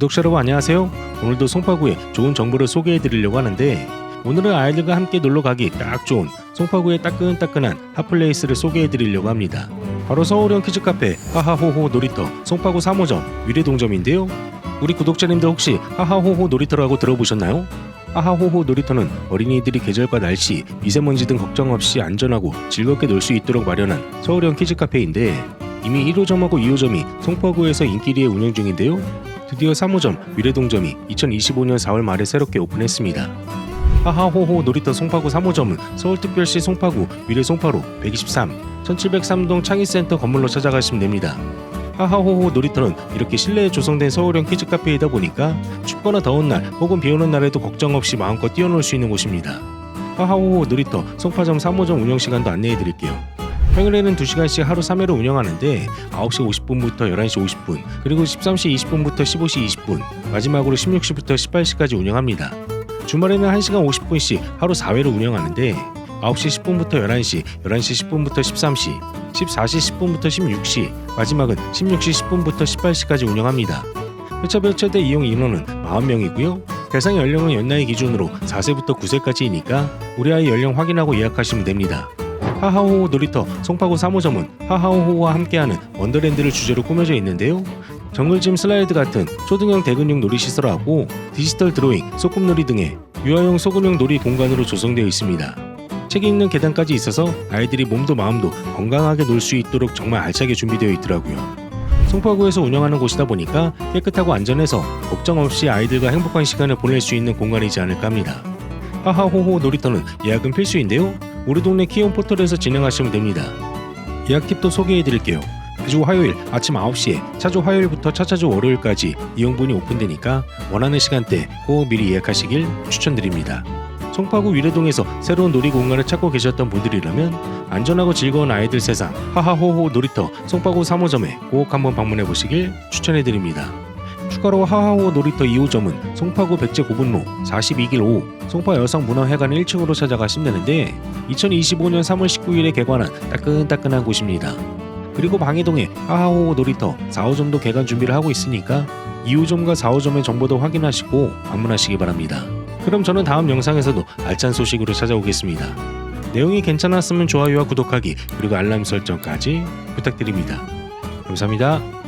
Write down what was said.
구독자 여러분 안녕하세요. 오늘도 송파구의 좋은 정보를 소개해 드리려고 하는데 오늘은 아이들과 함께 놀러 가기 딱 좋은 송파구의 따끈따끈한 핫플레이스를 소개해 드리려고 합니다. 바로 서울형 키즈 카페 하하호호 놀이터 송파구 3호점 위례동점인데요. 우리 구독자님들 혹시 하하호호 놀이터라고 들어보셨나요? 하하호호 놀이터는 어린이들이 계절과 날씨, 미세먼지 등 걱정 없이 안전하고 즐겁게 놀 수 있도록 마련한 서울형 키즈 카페인데 이미 1호점하고 2호점이 송파구에서 인기리에 운영 중인데요. 드디어 3호점 위례동점이 2025년 4월 말에 새롭게 오픈했습니다. 하하호호 놀이터 송파구 3호점은 서울특별시 송파구 위례 송파로 123 1703동 창의센터 건물로 찾아가시면 됩니다. 하하호호 놀이터는 이렇게 실내에 조성된 서울형 키즈 카페이다 보니까 춥거나 더운 날 혹은 비 오는 날에도 걱정 없이 마음껏 뛰어놀 수 있는 곳입니다. 하하호호 놀이터 송파점 3호점 운영 시간도 안내해 드릴게요. 평일에는 2시간씩 하루 3회로 운영하는데 9시 50분부터 11시 50분 그리고 13시 20분부터 15시 20분 마지막으로 16시부터 18시까지 운영합니다. 주말에는 1시간 50분씩 하루 4회로 운영하는데 9시 10분부터 11시, 11시 10분부터 13시, 14시 10분부터 16시, 마지막은 16시 10분부터 18시까지 운영합니다. 회차별 최대 이용 인원은 40명이고요. 대상 연령은 연나이 기준으로 4세부터 9세까지이니까 우리 아이 연령 확인하고 예약하시면 됩니다. 하하호호 놀이터 송파구 3호점은 하하호호와 함께하는 원더랜드를 주제로 꾸며져 있는데요. 정글짐 슬라이드 같은 초등형 대근육 놀이시설하고 디지털 드로잉, 소꿉놀이 등의 유아용 소근용 놀이 공간으로 조성되어 있습니다. 책 읽는 계단까지 있어서 아이들이 몸도 마음도 건강하게 놀 수 있도록 정말 알차게 준비되어 있더라고요. 송파구에서 운영하는 곳이다 보니까 깨끗하고 안전해서 걱정 없이 아이들과 행복한 시간을 보낼 수 있는 공간이지 않을까 합니다. 하하호호 놀이터는 예약은 필수인데요. 우리 동네 키움 포털에서 진행하시면 됩니다. 예약 팁도 소개해 드릴게요. 매주 화요일 아침 9시에 차주 화요일부터 차차주 월요일까지 이용분이 오픈되니까 원하는 시간대 꼭 미리 예약하시길 추천드립니다. 송파구 위례동에서 새로운 놀이 공간을 찾고 계셨던 분들이라면 안전하고 즐거운 아이들 세상 하하호호 놀이터 송파구 3호점에 꼭 한번 방문해 보시길 추천해 드립니다. 추가로 하하호 놀이터 2호점은 송파구 백제 고분로 42길 5 송파 여성문화회관 1층으로 찾아가시면 되는데 2025년 3월 19일에 개관한 따끈따끈한 곳입니다. 그리고 방해동에 하하호 놀이터 4호점도 개관 준비를 하고 있으니까 2호점과 4호점의 정보도 확인하시고 방문하시기 바랍니다. 그럼 저는 다음 영상에서도 알찬 소식으로 찾아오겠습니다. 내용이 괜찮았으면 좋아요와 구독하기 그리고 알람 설정까지 부탁드립니다. 감사합니다.